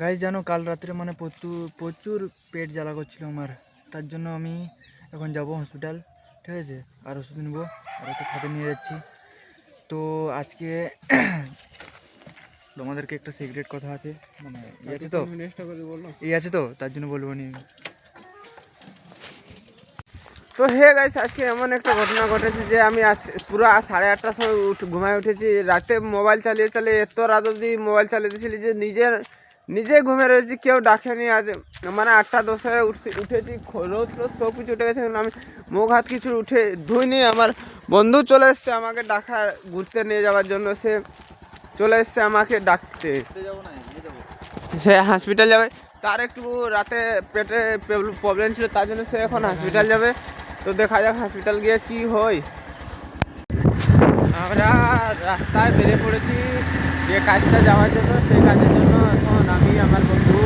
Guys জানো কাল রাত্রে মানে প্রচুর প্রচুর পেট জ্বালা করছিল আমার। তার জন্য আমি এখন যাব হসপিটাল ঠিক আছে? আর ওষুধ নেব আর একটা সাথে নিয়ে যাচ্ছি। তো আজকে তোমাদেরকে একটা সিক্রেট কথা আছে। মানে ইয়ে আছে তো এই আছে তো? তার জন্য বলব নি তো হে গাইস আজকে এমন একটা ঘটনা ঘটেছে যে আমি আজ পুরো সাড়ে আটটার সময় উঠ ঘুমায় উঠেছি। রাতে মোবাইল চালিয়ে চালিয়ে এত রাত অবধি মোবাইল চালিয়ে দিয়েছিলি যে নিজের নিজে ঘুমে রয়েছি, কেউ ডাকেনি আজ। মানে আটটা দশে উঠতে উঠেছি রোদ রোদ সব কিছু উঠে গেছে আমি মুখ হাত কিছু উঠে ধুইনি। আমার বন্ধু চলে এসছে আমাকে ডাকা, ঘুরতে নিয়ে যাওয়ার জন্য। সে চলে এসছে আমাকে ডাকতে। সে হসপিটাল যাবে। তার একটু রাতে পেটে প্রবলেম ছিল, তার জন্য সে এখন হসপিটাল যাবে। তো দেখা যাক হসপিটাল গিয়ে কি হয়। আমরা রাস্তায় বেরিয়ে পড়েছি, যে কাজটা যাওয়ার জন্য, সেই কাজের জন্য আমি আমার বন্ধু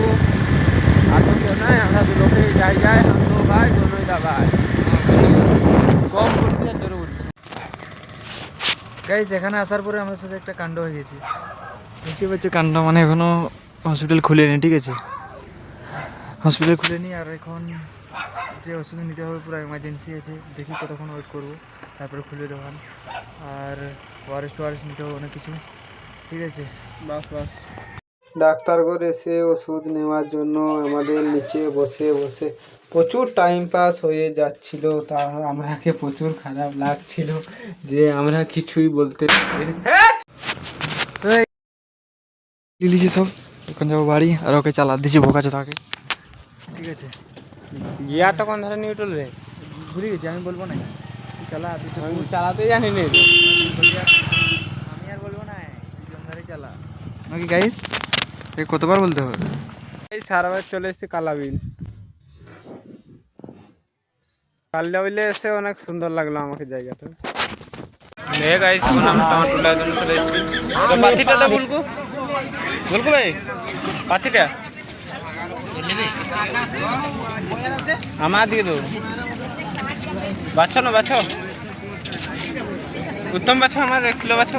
আর তো নাই আমরা দু লোকেই যাই যাই হাম দো ভাই। দোনোই দাবাই কম বলছি আর জোরে বলছি। গাইজ এখানে আসার পরে আমার সাথে একটা কাণ্ড হয়ে গেছে। দেখতে পাচ্ছ কাণ্ড মানে এখনও হসপিটাল খুলেনি ঠিক আছে? হসপিটাল খুলেনি আর এখন যে ওষুধ নিতে হবে পুরো এমার্জেন্সি আছে। দেখি কতক্ষণ ওয়েট করব তারপরে খুলে দেওয়ান আর ওয়ারেস টোয়ারেস নিতে হবে অনেক কিছু ঠিক আছে? বাস বাস। ডাক্তার করে এসে ওষুধ নেওয়ার জন্য আমাদের নিচে বসে বসে প্রচুর টাইম পাস হয়ে যাচ্ছিল। তা আমরাকে প্রচুর খারাপ লাগছিল যে আমরা কিছুই বলতে দিয়ে দিয়েছি সব। এখন যাব বাড়ি আর ওকে চালা দিয়েছি ভোকাছে তাকে। ঠিক আছে। গিয়ারটা কোন ধারে নিউট্রাল রে? ভুলে গেছি আমি বলব না। চালা তুই আমি চালাতে জানি না। আমি আর বলব না চালা। নাকি গাইস কতবার বলতে হবে? এই সারাবার চলে এসেছি কালাবিল। কালাবিলে এসে অনেক সুন্দর লাগল আমাকে জায়গাটা। নে গাইস এখন আমরা টমেটোটার জন্য চলে এসেছি। তো পাথিটা তো বুলকু। বুলকু ভাই পাথিটা আমার দিকে বাছো না বাছো উত্তম বাছো আমার এক কিলো বাছো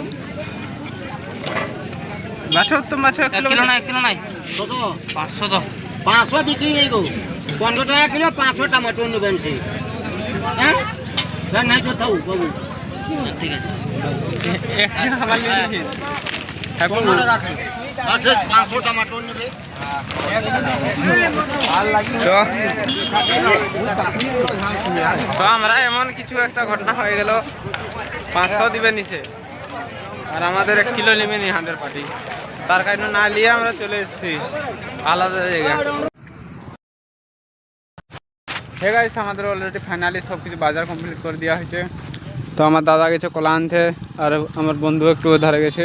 বাছো উত্তম বাছো এক কিলো কিলো নাই কিলো নাই। কত? পাঁচশো। তো পাঁচশো বিক্রি নেই গো পনেরো টাকা কিলো পাঁচশো টমেটো নেবেন সেই হ্যাঁ? হ্যাঁ নাই থাকু বাবু। ঠিক আছে। এখন পাঁচশো টমেটো নেবে তো তো আমরা এমন কিছু একটা ঘটনা হয়ে গেল। পাঁচশো দিবে নিচে। আর আমাদের এক কিলো নেবে নি হাঁটের পার্টি তার কারণে না নিয়ে আমরা চলে এসেছি আলাদা জায়গা। হে গাইস আমাদের অলরেডি ফাইনালি সব কিছু বাজার কমপ্লিট করে দেওয়া হয়েছে। তো আমার দাদা গেছে কলা আনতে, আর আমার বন্ধু একটু ধারে গেছে।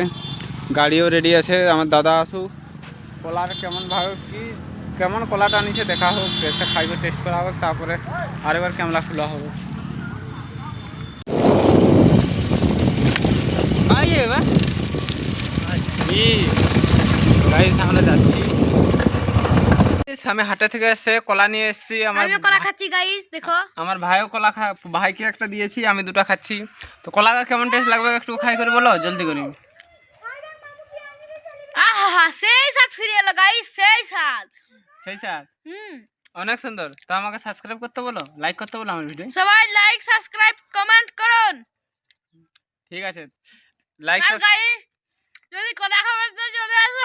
গাড়িও রেডি আছে, আমার দাদা আসুক। কলার কেমন ভাবে, কি, কেমন কলাটা আনিছে, দেখা হোক টেস্টটা খাইবে টেস্ট করা হোক, তারপরে আরেকবার ক্যামেরা খোলা হবে গাইস আমরা যাচ্ছি। আমি হাটে থেকে এসে কলা নিয়ে এসেছি আমার কলা খাচ্ছি গাইস দেখো। আমার ভাইও কলা খা ভাইকে একটা দিয়েছি আমি দুটো খাচ্ছি। তো কলা কেমন টেস্ট লাগবে? একটু খাই করে বলো জলদি করি। আহা সেই ফিরে এলো গাইস সেই সেই হুম। অনেক সুন্দর। তো আমাকে সাবস্ক্রাইব করতে বলো লাইক করতে বলো আমার ভিডিও সবাই লাইক সাবস্ক্রাইব কমেন্ট করুন। ঠিক আছে। লাইক যদি কলা খাবে তো চলে আসো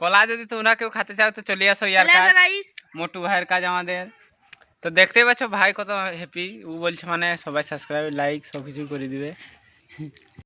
কলা যদি তোমরা কেউ খেতে চাও তো চলে আসো ইয়ার চলে কাজ। আসো গাইস মোটু ভাইয়ের কাজ আমাদের। তো দেখতেই পাচ্ছ ভাই কত হ্যাপি ও বলছে মানে সবাই সাবস্ক্রাইব লাইক সব কিছু করে দিবে।